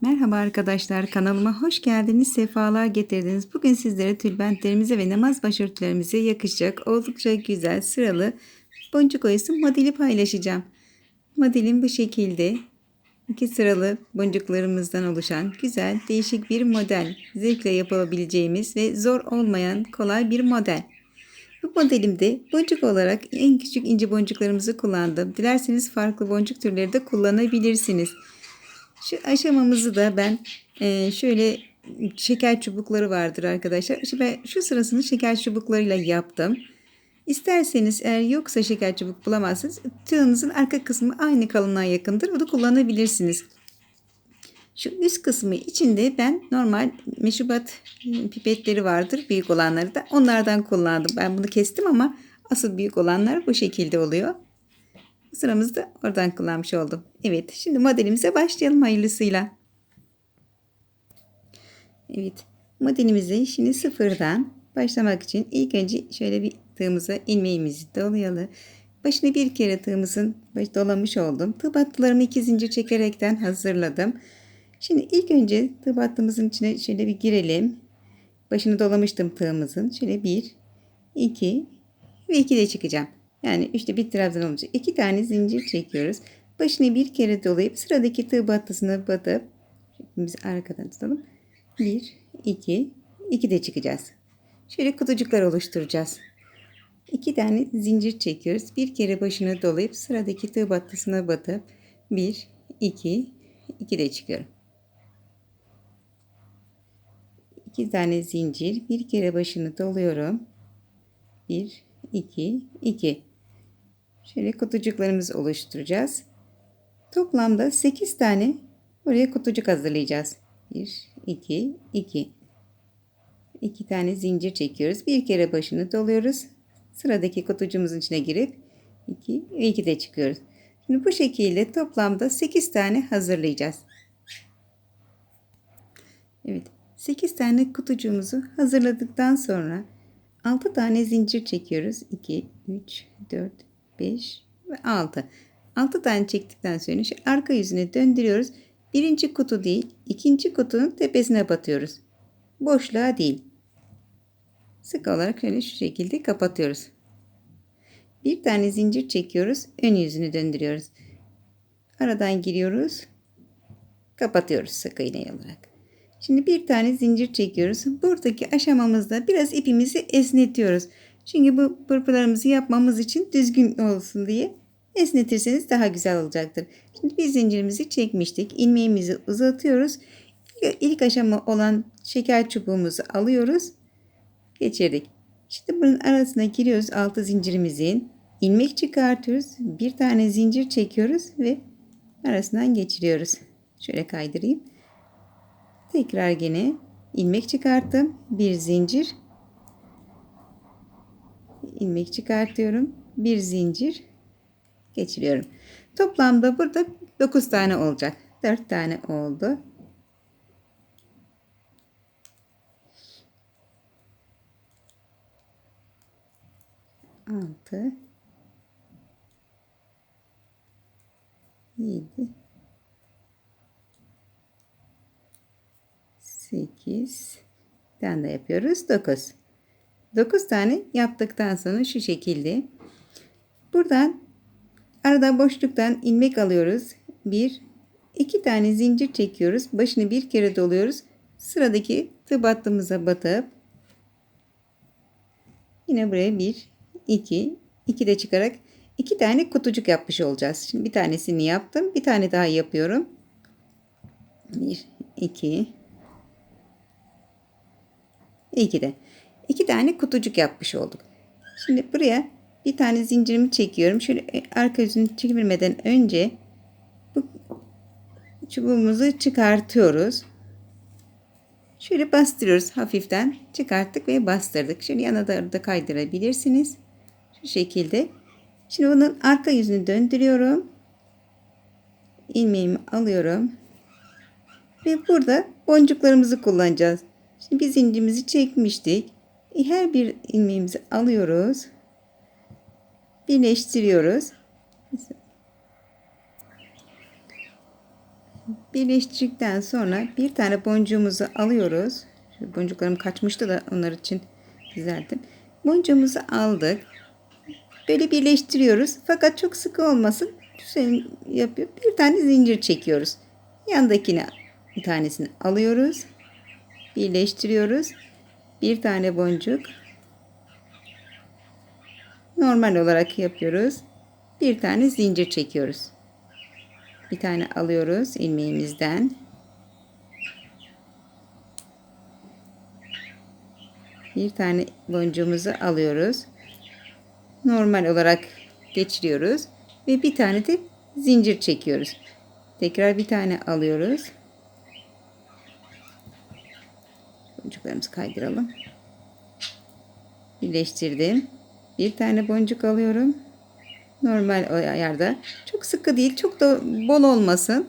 Merhaba arkadaşlar kanalıma hoş geldiniz sefalar getirdiniz. Bugün sizlere tülbentlerimize ve namaz başörtülerimize yakışacak oldukça güzel sıralı boncuk oyası modeli paylaşacağım. Modelim bu şekilde iki sıralı boncuklarımızdan oluşan güzel değişik bir model. Zevkle yapabileceğimiz ve zor olmayan kolay bir model. Bu modelimde boncuk olarak en küçük ince boncuklarımızı kullandım. Dilerseniz farklı boncuk türleri de kullanabilirsiniz. Şu aşamamızı da ben e, şöyle şeker çubukları vardır arkadaşlar. İşte ben şu sırasını şeker çubuklarıyla yaptım. İsterseniz eğer yoksa şeker çubuk bulamazsınız tığınızın arka kısmı aynı kalınlığa yakındır. Bunu kullanabilirsiniz. Şu üst kısmı içinde ben normal meşrubat pipetleri vardır büyük olanları da onlardan kullandım. Ben bunu kestim ama asıl büyük olanlar bu şekilde oluyor. Sıramızı da oradan kullanmış oldum. Evet şimdi modelimize başlayalım hayırlısıyla. Evet modelimize şimdi sıfırdan başlamak için ilk önce şöyle bir tığımıza ilmeğimizi dolayalım. Başına bir kere tığımızın baş dolamış oldum. Tığ battılarımı iki zincir çekerekten hazırladım. Şimdi ilk önce tığ battığımızın içine şöyle bir girelim. Başını dolamıştım tığımızın. Şöyle bir, iki ve iki de çıkacağım. Yani işte bir trabzan olacak. İki tane zincir çekiyoruz. Başını bir kere dolayıp sıradaki tığ battısına batıp biz arkadan tutalım. Bir, iki, iki de çıkacağız. Şöyle kutucuklar oluşturacağız. İki tane zincir çekiyoruz. Bir kere başını dolayıp sıradaki tığ battısına batıp bir, iki, iki de çıkıyorum. İki tane zincir. Bir kere başını doluyorum. Bir, iki, iki. Şöyle kutucuklarımızı oluşturacağız. Toplamda 8 tane buraya kutucuk hazırlayacağız. 1, 2, 2. 2 tane zincir çekiyoruz. Bir kere başını doluyoruz. Sıradaki kutucuğumuzun içine girip 2 ve 2 de çıkıyoruz. Şimdi bu şekilde toplamda 8 tane hazırlayacağız. Evet. 8 tane kutucuğumuzu hazırladıktan sonra 6 tane zincir çekiyoruz. 2, 3, 4, 5 ve 6. 6 tane çektikten sonra şu arka yüzüne döndürüyoruz. Birinci kutu değil, ikinci kutunun tepesine batıyoruz. Boşluğa değil. Sık olarak şöyle şu şekilde kapatıyoruz. Bir tane zincir çekiyoruz. Ön yüzünü döndürüyoruz. Aradan giriyoruz. Kapatıyoruz sık iğne olarak. Şimdi bir tane zincir çekiyoruz. Buradaki aşamamızda biraz ipimizi esnetiyoruz. Çünkü bu pırpırlarımızı yapmamız için düzgün olsun diye esnetirseniz daha güzel olacaktır. Şimdi bir zincirimizi çekmiştik. ilmeğimizi uzatıyoruz. İlk aşama olan şeker çubuğumuzu alıyoruz. Geçirdik. Şimdi bunun arasına giriyoruz altı zincirimizin. ilmek çıkartıyoruz. Bir tane zincir çekiyoruz ve arasından geçiriyoruz. Şöyle kaydırayım. Tekrar gene ilmek çıkarttım. Bir zincir ilmek çıkartıyorum. Bir zincir geçiriyorum. Toplamda burada 9 tane olacak. 4 tane oldu. Altı, yedi, sekiz, tane de yapıyoruz. Dokuz. 9 tane yaptıktan sonra şu şekilde buradan arada boşluktan ilmek alıyoruz. 1 2 tane zincir çekiyoruz. Başını bir kere doluyoruz. Sıradaki tığ battığımıza batıp yine buraya 1 2 2 de çıkarak 2 tane kutucuk yapmış olacağız. Şimdi bir tanesini yaptım. Bir tane daha yapıyorum. 1 2 2 de. İki tane kutucuk yapmış olduk. Şimdi buraya bir tane zincirimi çekiyorum. Şöyle e, arka yüzünü çevirmeden önce bu çubuğumuzu çıkartıyoruz. Şöyle bastırıyoruz hafiften. Çıkarttık ve bastırdık. Şöyle yana da kaydırabilirsiniz. Şu şekilde. Şimdi bunun arka yüzünü döndürüyorum. ilmeğimi alıyorum. Ve burada boncuklarımızı kullanacağız. Şimdi bir zincirimizi çekmiştik. Her bir ilmeğimizi alıyoruz. Birleştiriyoruz. Birleştirdikten sonra bir tane boncuğumuzu alıyoruz. Şu boncuklarım kaçmıştı da onlar için düzelttim. Boncuğumuzu aldık. Böyle birleştiriyoruz. Fakat çok sıkı olmasın. Düzen yapıyor. Bir tane zincir çekiyoruz. Yandakine bir tanesini alıyoruz. Birleştiriyoruz. Bir tane boncuk. Normal olarak yapıyoruz. Bir tane zincir çekiyoruz. Bir tane alıyoruz ilmeğimizden. Bir tane boncuğumuzu alıyoruz. Normal olarak geçiriyoruz ve bir tane de zincir çekiyoruz. Tekrar bir tane alıyoruz. Boncuklarımızı kaydıralım. Birleştirdim. Bir tane boncuk alıyorum. Normal ayarda. Çok sıkı değil, çok da bol olmasın.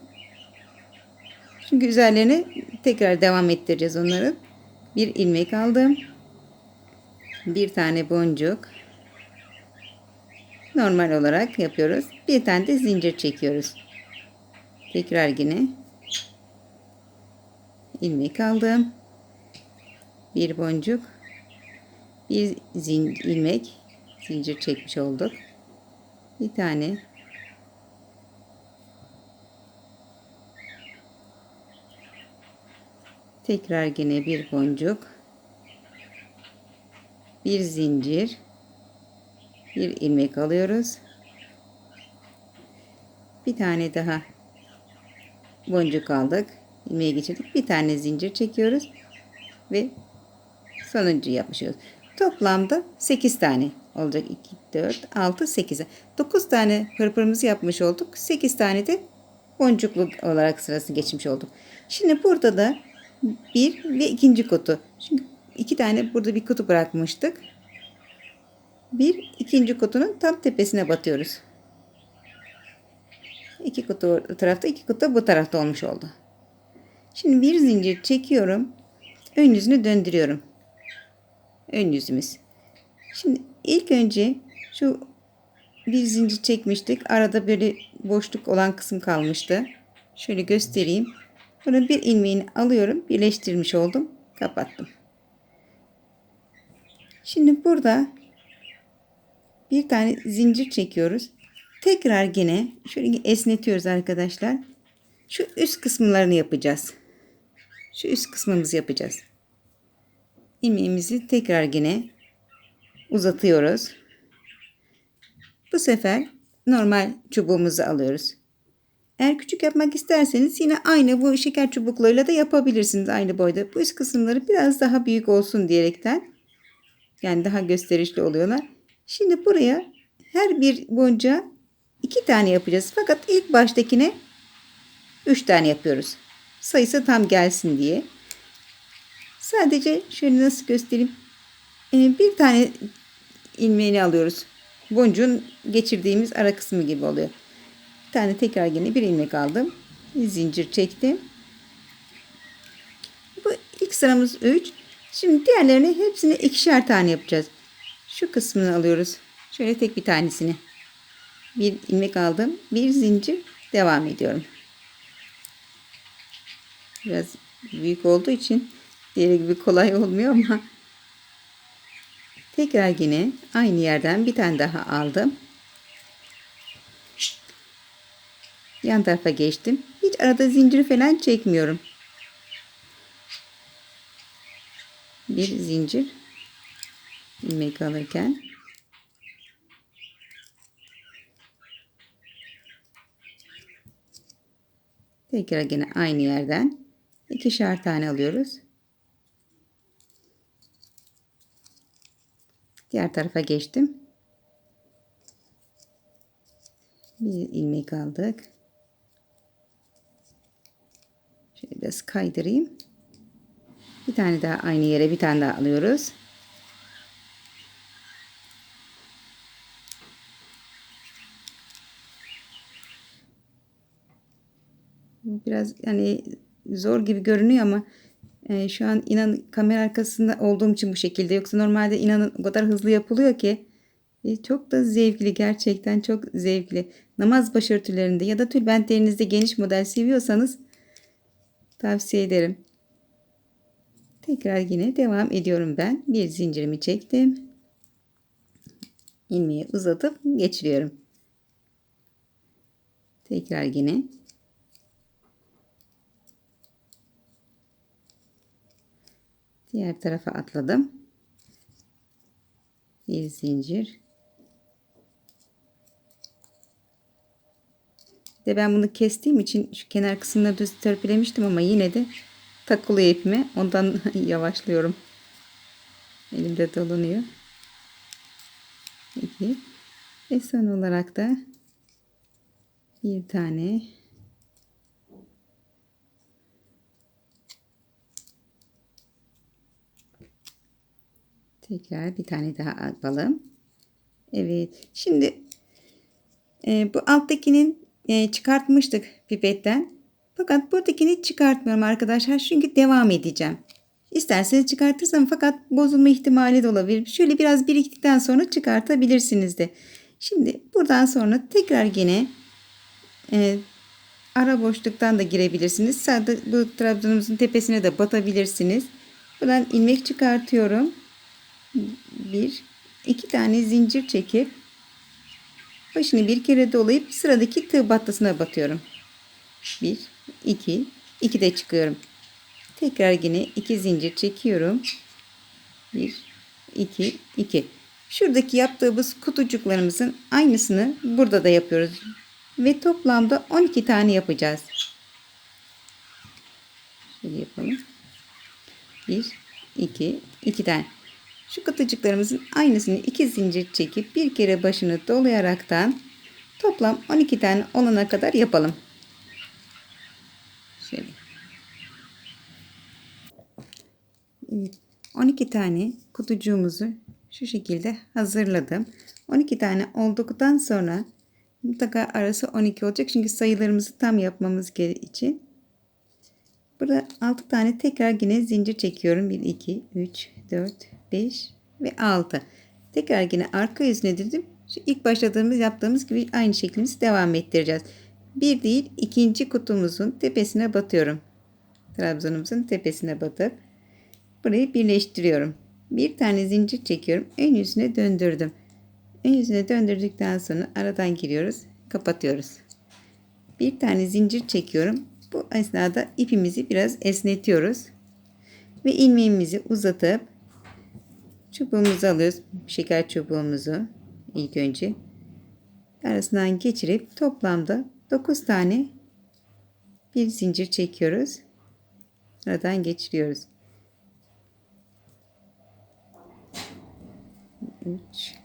Çünkü üzerlerine tekrar devam ettireceğiz onları. Bir ilmek aldım. Bir tane boncuk. Normal olarak yapıyoruz. Bir tane de zincir çekiyoruz. Tekrar yine ilmek aldım. Bir boncuk. Bir zin ilmek zincir çekmiş olduk. Bir tane tekrar yine bir boncuk bir zincir bir ilmek alıyoruz bir tane daha boncuk aldık ilmeği geçirdik bir tane zincir çekiyoruz ve sonuncu yapmış oluyoruz toplamda 8 tane olacak. 2 4 6 8 9 tane pırpırımızı yapmış olduk. 8 tane de boncuklu olarak sırası geçmiş olduk. Şimdi burada da bir ve ikinci kutu. Çünkü iki tane burada bir kutu bırakmıştık. Bir ikinci kutunun tam tepesine batıyoruz. İki kutu o tarafta iki kutu bu tarafta olmuş oldu. Şimdi bir zincir çekiyorum. Ön yüzünü döndürüyorum ön yüzümüz Şimdi ilk önce şu bir zincir çekmiştik. Arada böyle boşluk olan kısım kalmıştı. Şöyle göstereyim. Bunun bir ilmeğini alıyorum. Birleştirmiş oldum. Kapattım. Şimdi burada bir tane zincir çekiyoruz. Tekrar yine şöyle esnetiyoruz arkadaşlar. Şu üst kısımlarını yapacağız. Şu üst kısmımızı yapacağız. İlmeğimizi tekrar yine uzatıyoruz. Bu sefer normal çubuğumuzu alıyoruz. Eğer küçük yapmak isterseniz yine aynı bu şeker çubuklarıyla da yapabilirsiniz aynı boyda. Bu üst kısımları biraz daha büyük olsun diyerekten yani daha gösterişli oluyorlar. Şimdi buraya her bir boncuğa iki tane yapacağız. Fakat ilk baştakine üç tane yapıyoruz. Sayısı tam gelsin diye. Sadece şöyle nasıl göstereyim. Ee, bir tane ilmeğini alıyoruz. Boncuğun geçirdiğimiz ara kısmı gibi oluyor. Bir tane tekrar yine bir ilmek aldım. Zincir çektim. Bu ilk sıramız 3. Şimdi diğerlerini hepsini ikişer tane yapacağız. Şu kısmını alıyoruz. Şöyle tek bir tanesini. Bir ilmek aldım. Bir zincir devam ediyorum. Biraz büyük olduğu için diğeri gibi kolay olmuyor ama Tekrar yine aynı yerden bir tane daha aldım. Yan tarafa geçtim. Hiç arada zincir falan çekmiyorum. Bir zincir ilmek alırken tekrar yine aynı yerden ikişer tane alıyoruz. Diğer tarafa geçtim. Bir ilmek aldık. Şöyle biraz kaydırayım. Bir tane daha aynı yere bir tane daha alıyoruz. Biraz yani zor gibi görünüyor ama e, şu an inan kamera arkasında olduğum için bu şekilde. Yoksa normalde inanın o kadar hızlı yapılıyor ki. E, çok da zevkli gerçekten çok zevkli. Namaz başörtülerinde ya da tülbentlerinizde geniş model seviyorsanız Tavsiye ederim. Tekrar yine devam ediyorum ben. Bir zincirimi çektim. ilmeği uzatıp geçiriyorum. Tekrar yine diğer tarafa atladım. Bir zincir. De ben bunu kestiğim için şu kenar kısmına düz törpülemiştim ama yine de takılıyor ipime. Ondan yavaşlıyorum. Elimde dolanıyor. İki. Ve son olarak da bir tane tekrar bir tane daha alalım. Evet. Şimdi e, bu alttakinin e, çıkartmıştık pipetten. Fakat buradakini çıkartmıyorum arkadaşlar. Çünkü devam edeceğim. İsterseniz çıkartırsam fakat bozulma ihtimali de olabilir. Şöyle biraz biriktikten sonra çıkartabilirsiniz de. Şimdi buradan sonra tekrar yine e, ara boşluktan da girebilirsiniz. Sadece bu trabzanımızın tepesine de batabilirsiniz. Buradan ilmek çıkartıyorum. Bir, iki tane zincir çekip başını bir kere dolayıp sıradaki tığ battasına batıyorum. Bir, iki, iki de çıkıyorum. Tekrar yine iki zincir çekiyorum. Bir, iki, iki. Şuradaki yaptığımız kutucuklarımızın aynısını burada da yapıyoruz. Ve toplamda 12 tane yapacağız. Şöyle yapalım. Bir, iki, iki tane. Şu kutucuklarımızın aynısını iki zincir çekip bir kere başını dolayaraktan toplam 12 tane olana kadar yapalım. Şöyle. 12 tane kutucuğumuzu şu şekilde hazırladım. 12 tane olduktan sonra mutlaka arası 12 olacak. Çünkü sayılarımızı tam yapmamız için. Burada 6 tane tekrar yine zincir çekiyorum. 1, 2, 3, 4, 5 ve 6. Tekrar yine arka yüzüne dizdim. Şu ilk başladığımız yaptığımız gibi aynı şeklimizi devam ettireceğiz. Bir değil ikinci kutumuzun tepesine batıyorum. Trabzanımızın tepesine batıp burayı birleştiriyorum. Bir tane zincir çekiyorum. Ön yüzüne döndürdüm. Ön yüzüne döndürdükten sonra aradan giriyoruz. Kapatıyoruz. Bir tane zincir çekiyorum. Bu esnada ipimizi biraz esnetiyoruz. Ve ilmeğimizi uzatıp çubuğumuzu alıyoruz. Şeker çubuğumuzu ilk önce arasından geçirip toplamda 9 tane bir zincir çekiyoruz. Aradan geçiriyoruz. 3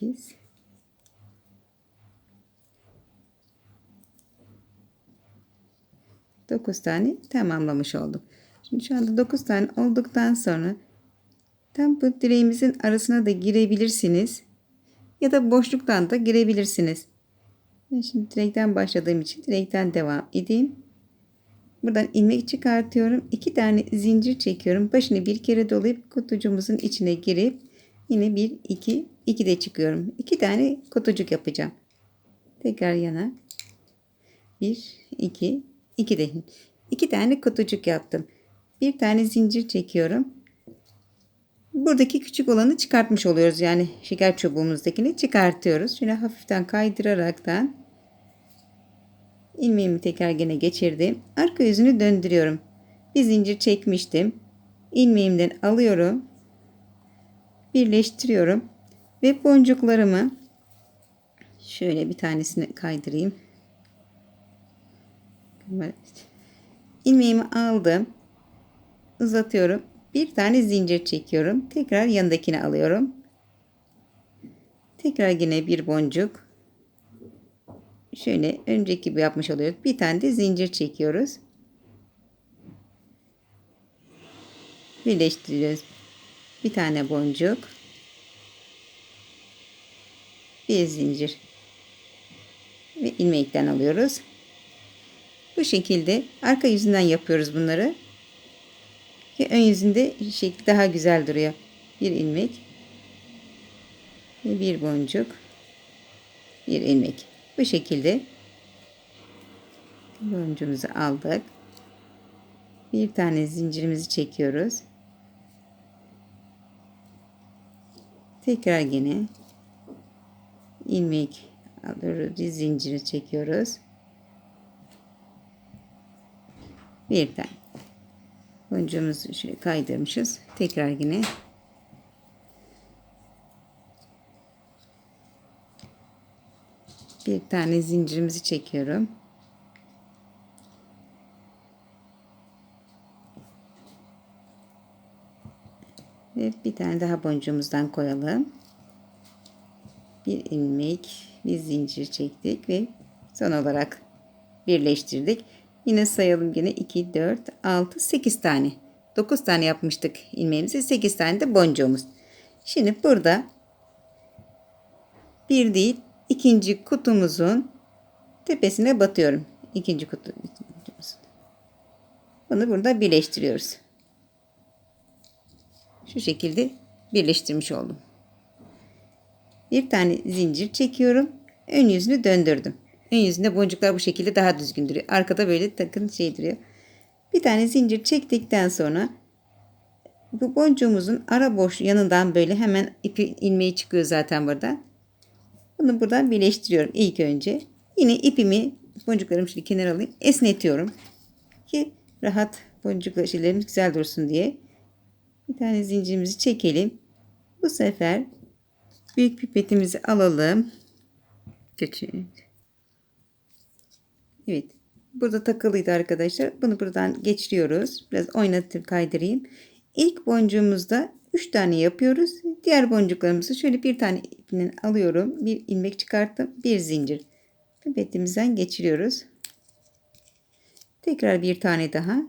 8 9 tane tamamlamış olduk. Şimdi şu anda 9 tane olduktan sonra tam bu direğimizin arasına da girebilirsiniz. Ya da boşluktan da girebilirsiniz. Ben şimdi direkten başladığım için direkten devam edeyim. Buradan ilmek çıkartıyorum. 2 tane zincir çekiyorum. Başını bir kere dolayıp kutucuğumuzun içine girip yine 1 2 2 de çıkıyorum. 2 tane kutucuk yapacağım. Tekrar yana. 1 2 2 de 2 tane kutucuk yaptım. Bir tane zincir çekiyorum. Buradaki küçük olanı çıkartmış oluyoruz. Yani şeker çubuğumuzdakini çıkartıyoruz. Şöyle hafiften kaydıraraktan ilmeğimi tekrar gene geçirdim. Arka yüzünü döndürüyorum. Bir zincir çekmiştim. İlmeğimden alıyorum. Birleştiriyorum. Ve boncuklarımı şöyle bir tanesini kaydırayım. İlmeğimi aldım. Uzatıyorum. Bir tane zincir çekiyorum. Tekrar yanındakini alıyorum. Tekrar yine bir boncuk. Şöyle önceki gibi yapmış oluyoruz. Bir tane de zincir çekiyoruz. Birleştiriyoruz. Bir tane boncuk. Bir zincir ve ilmekten alıyoruz. Bu şekilde arka yüzünden yapıyoruz bunları. Ve ön yüzünde şekli daha güzel duruyor. Bir ilmek ve bir boncuk bir ilmek. Bu şekilde boncuğumuzu aldık. Bir tane zincirimizi çekiyoruz. Tekrar yine ilmek alıyoruz. Bir zinciri çekiyoruz. Bir tane. Boncuğumuzu şöyle kaydırmışız. Tekrar yine bir tane zincirimizi çekiyorum. Ve bir tane daha boncuğumuzdan koyalım. Bir ilmek, bir zincir çektik ve son olarak birleştirdik. Yine sayalım yine 2, 4, 6, 8 tane. 9 tane yapmıştık ilmeğimizi. 8 tane de boncuğumuz. Şimdi burada bir değil ikinci kutumuzun tepesine batıyorum. İkinci kutu. Bunu burada birleştiriyoruz. Şu şekilde birleştirmiş oldum. Bir tane zincir çekiyorum. Ön yüzünü döndürdüm. Ön yüzünde boncuklar bu şekilde daha düzgün duruyor. Arkada böyle takın şey duruyor. Bir tane zincir çektikten sonra bu boncuğumuzun ara boş yanından böyle hemen ipi ilmeği çıkıyor zaten burada. Bunu buradan birleştiriyorum ilk önce. Yine ipimi boncuklarımı şimdi kenara alayım. Esnetiyorum. Ki rahat boncuklar şeylerimiz güzel dursun diye. Bir tane zincirimizi çekelim. Bu sefer büyük pipetimizi alalım. Küçük. Evet. Burada takılıydı arkadaşlar. Bunu buradan geçiriyoruz. Biraz oynatıp kaydırayım. İlk boncuğumuzda 3 tane yapıyoruz. Diğer boncuklarımızı şöyle bir tane ipinden alıyorum. Bir ilmek çıkarttım. Bir zincir. Pipetimizden geçiriyoruz. Tekrar bir tane daha.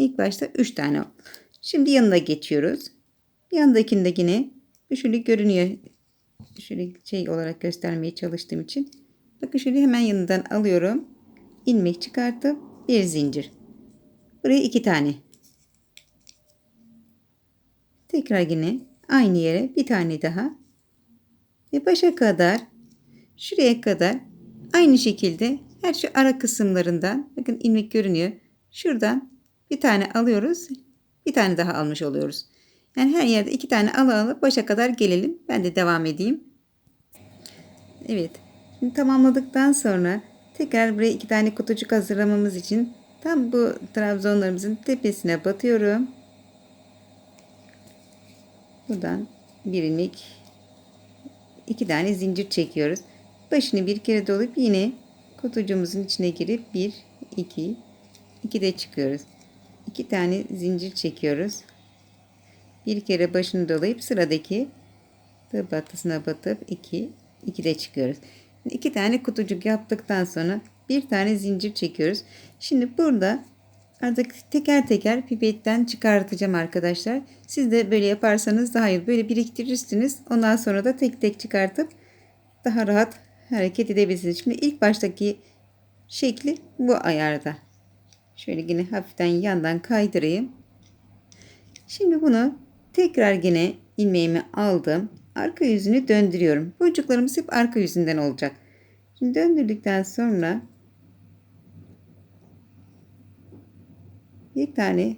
İlk başta 3 tane. Şimdi yanına geçiyoruz. Yanındakinde yine şöyle görünüyor. Şöyle şey olarak göstermeye çalıştığım için. Bakın şöyle hemen yanından alıyorum. ilmek çıkartıp bir zincir. Buraya iki tane. Tekrar yine aynı yere bir tane daha. Ve başa kadar şuraya kadar aynı şekilde her şu ara kısımlarından bakın ilmek görünüyor. Şuradan bir tane alıyoruz. Bir tane daha almış oluyoruz. Yani her yerde iki tane alı alıp başa kadar gelelim. Ben de devam edeyim. Evet. Şimdi tamamladıktan sonra tekrar buraya iki tane kutucuk hazırlamamız için tam bu trabzonlarımızın tepesine batıyorum. Buradan bir ilmek iki tane zincir çekiyoruz. Başını bir kere dolup yine kutucuğumuzun içine girip bir iki iki de çıkıyoruz. İki tane zincir çekiyoruz. Bir kere başını dolayıp sıradaki batısına batıp iki iki de çıkıyoruz. İki tane kutucuk yaptıktan sonra bir tane zincir çekiyoruz. Şimdi burada artık teker teker pipetten çıkartacağım arkadaşlar. Siz de böyle yaparsanız daha iyi. Böyle biriktirirsiniz. Ondan sonra da tek tek çıkartıp daha rahat hareket edebilirsiniz. Şimdi ilk baştaki şekli bu ayarda. Şöyle yine hafiften yandan kaydırayım. Şimdi bunu tekrar yine ilmeğimi aldım. Arka yüzünü döndürüyorum. Boncuklarımız hep arka yüzünden olacak. Şimdi döndürdükten sonra bir tane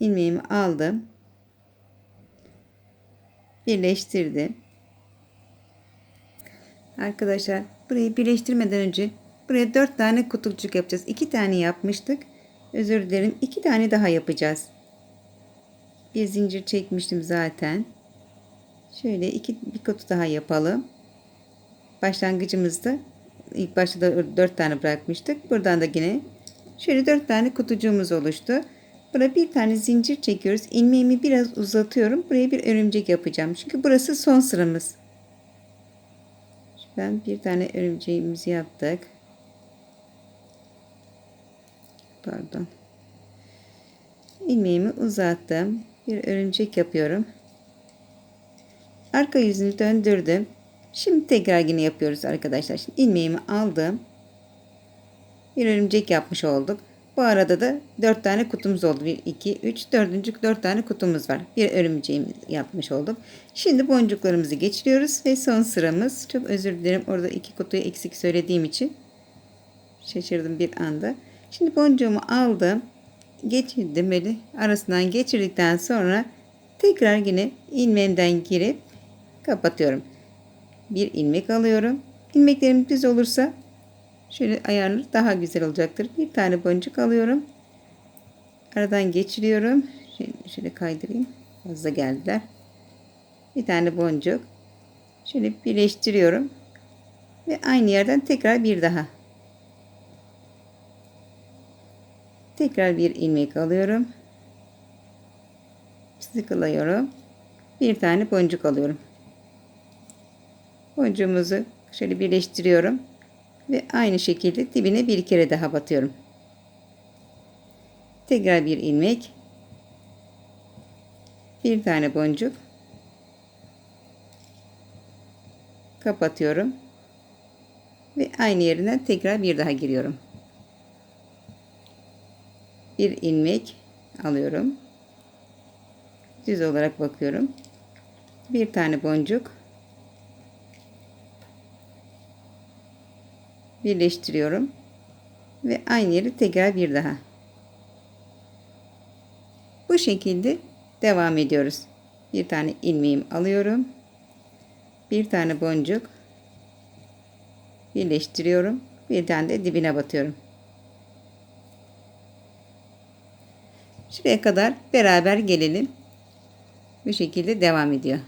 ilmeğimi aldım. Birleştirdim. Arkadaşlar burayı birleştirmeden önce buraya 4 tane kutucuk yapacağız. 2 tane yapmıştık. Özür dilerim. 2 tane daha yapacağız. Bir zincir çekmiştim zaten. Şöyle iki bir kutu daha yapalım. Başlangıcımızda ilk başta da 4 tane bırakmıştık. Buradan da yine şöyle 4 tane kutucuğumuz oluştu. Buraya bir tane zincir çekiyoruz. İlmeğimi biraz uzatıyorum. Buraya bir örümcek yapacağım. Çünkü burası son sıramız. Ben bir tane örümceğimizi yaptık. Pardon. ilmeğimi uzattım. Bir örümcek yapıyorum. Arka yüzünü döndürdüm. Şimdi tekrar yine yapıyoruz arkadaşlar. Şimdi ilmeğimi aldım. Bir örümcek yapmış olduk. Bu arada da 4 tane kutumuz oldu. 1, 2, 3, 4. 4 tane kutumuz var. Bir örümceğimiz yapmış olduk. Şimdi boncuklarımızı geçiriyoruz ve son sıramız. Çok özür dilerim orada iki kutuyu eksik söylediğim için. Şaşırdım bir anda. Şimdi boncuğumu aldım. Geçirdim böyle arasından geçirdikten sonra tekrar yine ilmeğimden girip kapatıyorum. Bir ilmek alıyorum. İlmeklerim düz olursa Şöyle ayarlı daha güzel olacaktır. Bir tane boncuk alıyorum. Aradan geçiriyorum. Şöyle, şöyle kaydırayım. Fazla geldiler. Bir tane boncuk. Şöyle birleştiriyorum. Ve aynı yerden tekrar bir daha. Tekrar bir ilmek alıyorum. Sıkılıyorum. Bir tane boncuk alıyorum. Boncuğumuzu şöyle birleştiriyorum. Ve aynı şekilde dibine bir kere daha batıyorum. Tekrar bir ilmek. Bir tane boncuk. Kapatıyorum. Ve aynı yerinden tekrar bir daha giriyorum. Bir ilmek alıyorum. Düz olarak bakıyorum. Bir tane boncuk. birleştiriyorum. Ve aynı yeri tekrar bir daha. Bu şekilde devam ediyoruz. Bir tane ilmeğim alıyorum. Bir tane boncuk. Birleştiriyorum. Bir tane de dibine batıyorum şuraya kadar beraber gelelim bu şekilde devam ediyor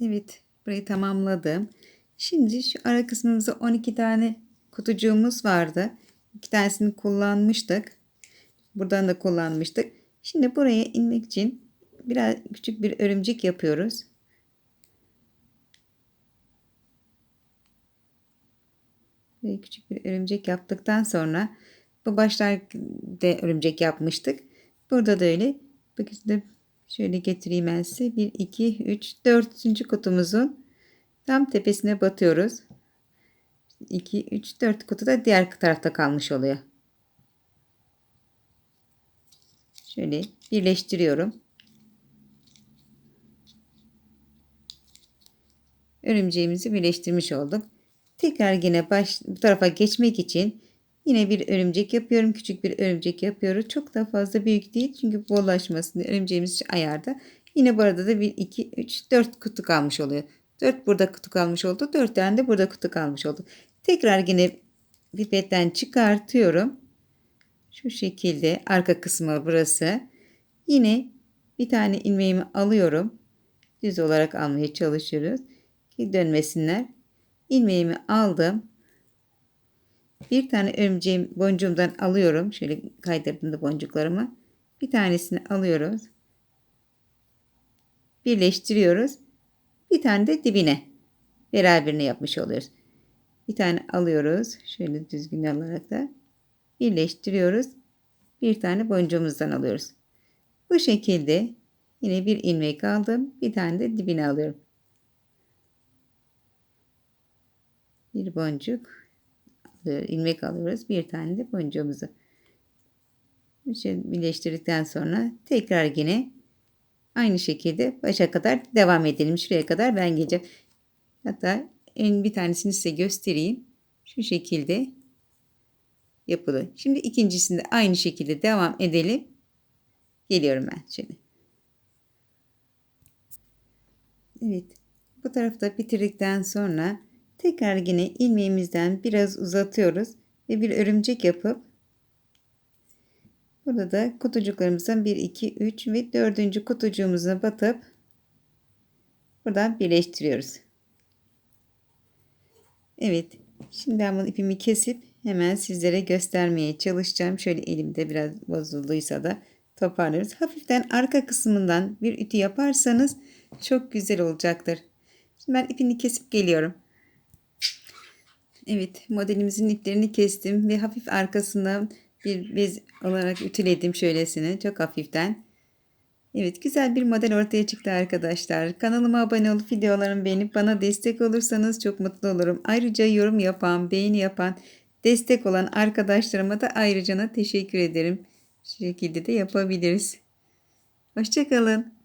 Evet burayı tamamladım Şimdi şu ara kısmımızda 12 tane kutucuğumuz vardı. İki tanesini kullanmıştık. Buradan da kullanmıştık. Şimdi buraya inmek için biraz küçük bir örümcek yapıyoruz. Ve küçük bir örümcek yaptıktan sonra bu başlarda örümcek yapmıştık. Burada da öyle. Bakın şöyle getireyim ben size. 1, 2, 3, 4. kutumuzun Tam tepesine batıyoruz. 2, 3, 4 kutu da diğer tarafta kalmış oluyor. Şöyle birleştiriyorum. Örümceğimizi birleştirmiş olduk. Tekrar yine baş, bu tarafa geçmek için yine bir örümcek yapıyorum. Küçük bir örümcek yapıyoruz. Çok da fazla büyük değil. Çünkü bollaşmasın örümceğimiz ayarda. Yine bu arada da 1, 2, 3, 4 kutu kalmış oluyor. 4 burada kutu kalmış oldu. 4 tane de burada kutu kalmış oldu. Tekrar yine pipetten çıkartıyorum. Şu şekilde arka kısmı burası. Yine bir tane ilmeğimi alıyorum. Düz olarak almaya çalışıyoruz. Ki dönmesinler. İlmeğimi aldım. Bir tane örümceğim boncuğumdan alıyorum. Şöyle kaydırdım da boncuklarımı. Bir tanesini alıyoruz. Birleştiriyoruz. Bir tane de dibine beraberini yapmış oluyoruz. Bir tane alıyoruz. Şöyle düzgün alarak da birleştiriyoruz. Bir tane boncuğumuzdan alıyoruz. Bu şekilde yine bir ilmek aldım. Bir tane de dibine alıyorum. Bir boncuk ilmek alıyoruz. Bir tane de boncuğumuzu. birleştirdikten sonra tekrar yine Aynı şekilde başa kadar devam edelim. Şuraya kadar ben geleceğim. Hatta en bir tanesini size göstereyim. Şu şekilde yapılı. Şimdi ikincisinde aynı şekilde devam edelim. Geliyorum ben şimdi. Evet. Bu tarafta bitirdikten sonra tekrar yine ilmeğimizden biraz uzatıyoruz ve bir örümcek yapıp Burada da kutucuklarımızdan 1, 2, 3 ve 4. kutucuğumuza batıp buradan birleştiriyoruz. Evet. Şimdi ben bunu ipimi kesip hemen sizlere göstermeye çalışacağım. Şöyle elimde biraz bozulduysa da toparlarız. Hafiften arka kısmından bir ütü yaparsanız çok güzel olacaktır. Şimdi ben ipini kesip geliyorum. Evet, modelimizin iplerini kestim ve hafif arkasına bir bez olarak ütüledim şöylesine çok hafiften. Evet, güzel bir model ortaya çıktı arkadaşlar. Kanalıma abone olup videolarımı beğenip bana destek olursanız çok mutlu olurum. Ayrıca yorum yapan, beğeni yapan, destek olan arkadaşlarıma da ayrıca teşekkür ederim. Şu şekilde de yapabiliriz. Hoşçakalın.